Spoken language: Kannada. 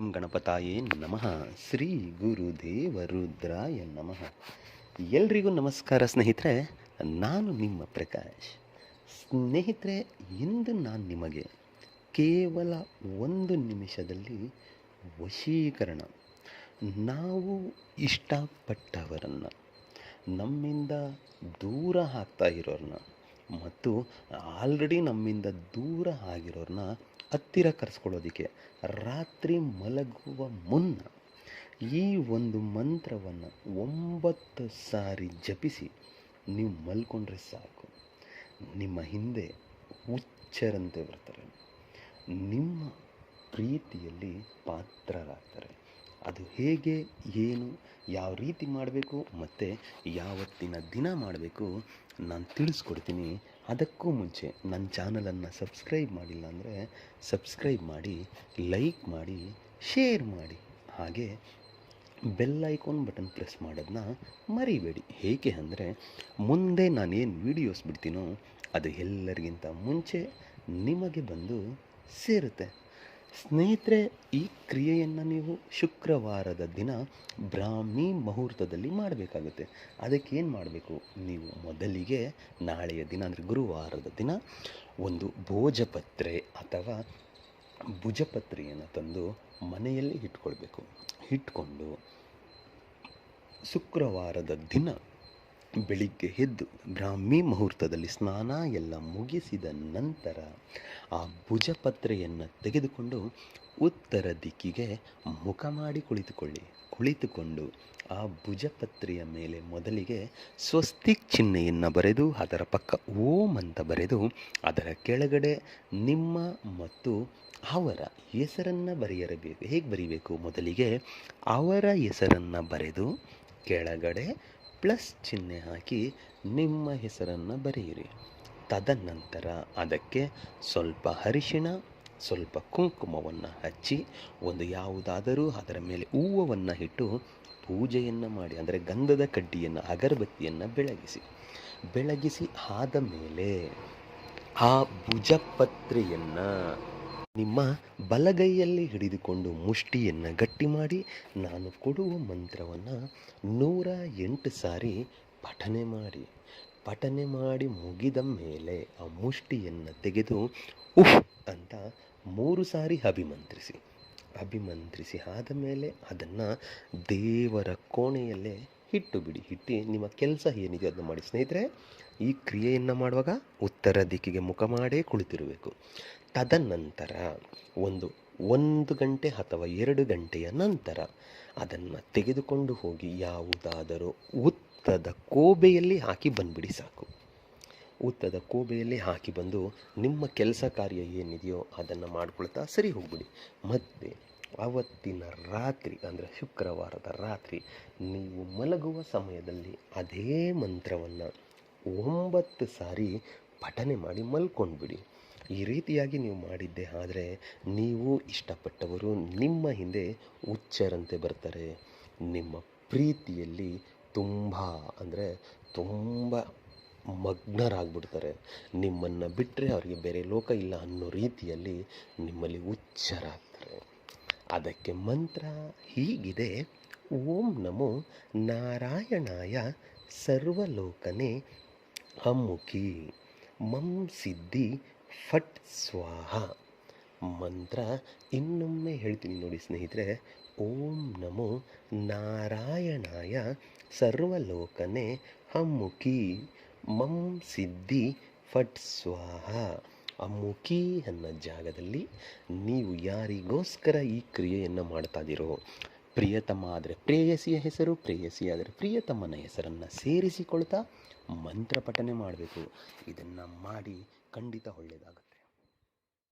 ಓಂ ಗಣಪತಾಯೇ ನಮಃ. ಶ್ರೀ ಗುರುದೇವರುದ್ರಾಯ ನಮಃ. ಎಲ್ರಿಗೂ ನಮಸ್ಕಾರ ಸ್ನೇಹಿತರೆ, ನಾನು ನಿಮ್ಮ ಪ್ರಕಾಶ್. ಸ್ನೇಹಿತರೆ, ಇಂದು ನಾನು ನಿಮಗೆ ಕೇವಲ ಒಂದು ನಿಮಿಷದಲ್ಲಿ ವಶೀಕರಣ. ನಾವು ಇಷ್ಟಪಟ್ಟವರನ್ನು, ನಮ್ಮಿಂದ ದೂರ ಹಾಕ್ತಾ ಇರೋರನ್ನ ಮತ್ತು ಆಲ್ರೆಡಿ ನಮ್ಮಿಂದ ದೂರ ಆಗಿರೋರನ್ನ ಹತ್ತಿರ ಕರೆಸ್ಕೊಳ್ಳೋದಕ್ಕೆ ರಾತ್ರಿ ಮಲಗುವ ಮುನ್ನ ಈ ಒಂದು ಮಂತ್ರವನ್ನು ಒಂಬತ್ತು ಸಾರಿ ಜಪಿಸಿ ನೀವು ಮಲ್ಕೊಂಡ್ರೆ ಸಾಕು. ನಿಮ್ಮ ಹಿಂದೆ ಹುಚ್ಚರಂತೆ ಬರ್ತಾರೆ. ನಿಮ್ಮ ಪ್ರೀತಿಯಲ್ಲಿ ಪಾತ್ರರಾಗ್ತಾರೆ. ಅದು ಹೇಗೆ, ಏನು, ಯಾವ ರೀತಿ ಮಾಡಬೇಕು ಮತ್ತು ಯಾವತ್ತಿನ ದಿನ ಮಾಡಬೇಕು ನಾನು ತಿಳಿಸ್ಕೊಡ್ತೀನಿ. ಅದಕ್ಕೂ ಮುಂಚೆ ನನ್ನ ಚಾನಲನ್ನು ಸಬ್ಸ್ಕ್ರೈಬ್ ಮಾಡಿಲ್ಲ ಅಂದರೆ ಸಬ್ಸ್ಕ್ರೈಬ್ ಮಾಡಿ, ಲೈಕ್ ಮಾಡಿ, ಶೇರ್ ಮಾಡಿ. ಹಾಗೆ ಬೆಲ್ ಐಕಾನ್ ಬಟನ್ ಪ್ರೆಸ್ ಮಾಡೋದನ್ನ ಮರಿಬೇಡಿ. ಹೇಗೆ ಅಂದರೆ ಮುಂದೆ ನಾನೇನು ವೀಡಿಯೋಸ್ ಬಿಡ್ತೀನೋ ಅದು ಎಲ್ಲರಿಗಿಂತ ಮುಂಚೆ ನಿಮಗೆ ಬಂದು ಸೇರುತ್ತೆ. ಸ್ನೇಹಿತರೆ, ಈ ಕ್ರಿಯೆಯನ್ನು ನೀವು ಶುಕ್ರವಾರದ ದಿನ ಬ್ರಾಹ್ಮಿ ಮುಹೂರ್ತದಲ್ಲಿ ಮಾಡಬೇಕಾಗುತ್ತೆ. ಅದಕ್ಕೆ ಏನು ಮಾಡಬೇಕು? ನೀವು ಮೊದಲಿಗೆ ನಾಳೆಯ ದಿನ ಅಂದರೆ ಗುರುವಾರದ ದಿನ ಒಂದು ಭೋಜಪತ್ರೆ ಅಥವಾ ಭುಜಪತ್ರೆಯನ್ನು ತಂದು ಮನೆಯಲ್ಲಿ ಇಟ್ಕೊಳ್ಬೇಕು. ಇಟ್ಕೊಂಡು ಶುಕ್ರವಾರದ ದಿನ ಬೆಳಿಗ್ಗೆ ಎದ್ದು ಬ್ರಾಹ್ಮಿ ಮುಹೂರ್ತದಲ್ಲಿ ಸ್ನಾನ ಎಲ್ಲ ಮುಗಿಸಿದ ನಂತರ ಆ ಭುಜಪತ್ರೆಯನ್ನು ತೆಗೆದುಕೊಂಡು ಉತ್ತರ ದಿಕ್ಕಿಗೆ ಮುಖ ಮಾಡಿ ಕುಳಿತುಕೊಳ್ಳಿ. ಕುಳಿತುಕೊಂಡು ಆ ಭುಜಪತ್ರೆಯ ಮೇಲೆ ಮೊದಲಿಗೆ ಸ್ವಸ್ತಿಕ್ ಚಿಹ್ನೆಯನ್ನು ಬರೆದು, ಅದರ ಪಕ್ಕ ಓಂ ಅಂತ ಬರೆದು, ಅದರ ಕೆಳಗಡೆ ನಿಮ್ಮ ಮತ್ತು ಅವರ ಹೆಸರನ್ನು ಬರೆಯರಬೇಕು. ಹೇಗೆ ಬರೀಬೇಕು? ಮೊದಲಿಗೆ ಅವರ ಹೆಸರನ್ನು ಬರೆದು, ಕೆಳಗಡೆ ಪ್ಲಸ್ ಚಿಹ್ನೆ ಹಾಕಿ ನಿಮ್ಮ ಹೆಸರನ್ನು ಬರೆಯಿರಿ. ತದನಂತರ ಅದಕ್ಕೆ ಸ್ವಲ್ಪ ಅರಿಶಿಣ, ಸ್ವಲ್ಪ ಕುಂಕುಮವನ್ನು ಹಚ್ಚಿ, ಒಂದು ಯಾವುದಾದರೂ ಅದರ ಮೇಲೆ ಹೂವನ್ನು ಇಟ್ಟು ಪೂಜೆಯನ್ನು ಮಾಡಿ, ಅಂದರೆ ಗಂಧದ ಕಡ್ಡಿಯನ್ನು, ಅಗರಬತ್ತಿಯನ್ನು ಬೆಳಗಿಸಿ. ಬೆಳಗಿಸಿ ಆದ ಮೇಲೆ ಆ ಭುಜಪತ್ರೆಯನ್ನು ನಿಮ್ಮ ಬಲಗೈಯಲ್ಲಿ ಹಿಡಿದುಕೊಂಡು ಮುಷ್ಟಿಯನ್ನು ಗಟ್ಟಿ ಮಾಡಿ ನಾನು ಕೊಡುವ ಮಂತ್ರವನ್ನು ನೂರ ಎಂಟು ಸಾರಿ ಪಠನೆ ಮಾಡಿ. ಪಠನೆ ಮಾಡಿ ಮುಗಿದ ಮೇಲೆ ಆ ಮುಷ್ಟಿಯನ್ನು ತೆಗೆದು ಉಫ್ ಅಂತ ಮೂರು ಸಾರಿ ಅಭಿಮಂತ್ರಿಸಿ. ಅಭಿಮಂತ್ರಿಸಿ ಆದ ಮೇಲೆ ಅದನ್ನು ದೇವರ ಕೋಣೆಯಲ್ಲೇ ಇಟ್ಟು ಬಿಡಿ. ಹಿಟ್ಟಿ ನಿಮ್ಮ ಕೆಲಸ ಏನಿದೆ ಅದನ್ನು ಮಾಡಿ. ಸ್ನೇಹಿತರೆ, ಈ ಕ್ರಿಯೆಯನ್ನು ಮಾಡುವಾಗ ಉತ್ತರ ದಿಕ್ಕಿಗೆ ಮುಖ ಮಾಡೇ ಕುಳಿತಿರಬೇಕು. ತದನಂತರ ಒಂದು ಒಂದು ಗಂಟೆ ಅಥವಾ ಎರಡು ಗಂಟೆಯ ನಂತರ ಅದನ್ನು ತೆಗೆದುಕೊಂಡು ಹೋಗಿ ಯಾವುದಾದರೂ ಉತ್ತದ ಕೋಬೆಯಲ್ಲಿ ಹಾಕಿ ಬಂದ್ಬಿಡಿ ಸಾಕು. ಉತ್ತದ ಕೋಬೆಯಲ್ಲಿ ಹಾಕಿ ಬಂದು ನಿಮ್ಮ ಕೆಲಸ ಕಾರ್ಯ ಏನಿದೆಯೋ ಅದನ್ನು ಮಾಡಿಕೊಳ್ತಾ ಸರಿ ಹೋಗ್ಬಿಡಿ. ಮತ್ತು ಆವತ್ತಿನ ರಾತ್ರಿ, ಅಂದರೆ ಶುಕ್ರವಾರದ ರಾತ್ರಿ, ನೀವು ಮಲಗುವ ಸಮಯದಲ್ಲಿ ಅದೇ ಮಂತ್ರವನ್ನು ಒಂಬತ್ತು ಸಾರಿ ಪಠನೆ ಮಾಡಿ ಮಲ್ಕೊಂಡ್ಬಿಡಿ. ಈ ರೀತಿಯಾಗಿ ನೀವು ಮಾಡಿದ್ದೆ ಆದರೆ ನೀವು ಇಷ್ಟಪಟ್ಟವರು ನಿಮ್ಮ ಹಿಂದೆ ಹುಚ್ಚರಂತೆ ಬರ್ತಾರೆ. ನಿಮ್ಮ ಪ್ರೀತಿಯಲ್ಲಿ ತುಂಬ, ಅಂದರೆ ತುಂಬ ಮಗ್ನರಾಗ್ಬಿಡ್ತಾರೆ. ನಿಮ್ಮನ್ನು ಬಿಟ್ಟರೆ ಅವರಿಗೆ ಬೇರೆ ಲೋಕ ಇಲ್ಲ ಅನ್ನೋ ರೀತಿಯಲ್ಲಿ ನಿಮ್ಮಲ್ಲಿ ಹುಚ್ಚರಾಗ್ತಾರೆ. ಅದಕ್ಕೆ ಮಂತ್ರ ಹೀಗಿದೆ. ಓಂ ನಮೋ ನಾರಾಯಣಾಯ ಸರ್ವಲೋಕನೆ ಹಮ್ಮುಖಿ. ಮಂ ಸಿದ್ಧಿ ಫಟ್ ಸ್ವಾಹ. ಮಂತ್ರ ಇನ್ನೊಮ್ಮೆ ಹೇಳ್ತೀನಿ ನೋಡಿ ಸ್ನೇಹಿತರೆ. ಓಂ ನಮೋ ನಾರಾಯಣಾಯ ಸರ್ವಲೋಕನೆ ಹಮ್ಮುಖಿ. ಮಂ ಸಿದ್ಧಿ ಫಟ್ ಸ್ವಾಹ. ಅಮ್ಮುಖಿ ಅನ್ನೋ ಜಾಗದಲ್ಲಿ ನೀವು ಯಾರಿಗೋಸ್ಕರ ಈ ಕ್ರಿಯೆಯನ್ನು ಮಾಡ್ತಾ ಇದ್ದೀರೋ ಪ್ರಿಯತಮ ಆದರೆ ಪ್ರೇಯಸಿಯ ಹೆಸರು, ಪ್ರೇಯಸಿ ಆದರೆ ಪ್ರಿಯತಮನ ಹೆಸರನ್ನು ಸೇರಿಸಿಕೊಳ್ತಾ ಮಂತ್ರ ಪಠನೆ ಮಾಡಬೇಕು. ಇದನ್ನು ಮಾಡಿ ಖಂಡಿತ ಒಳ್ಳೆಯದಾಗುತ್ತೆ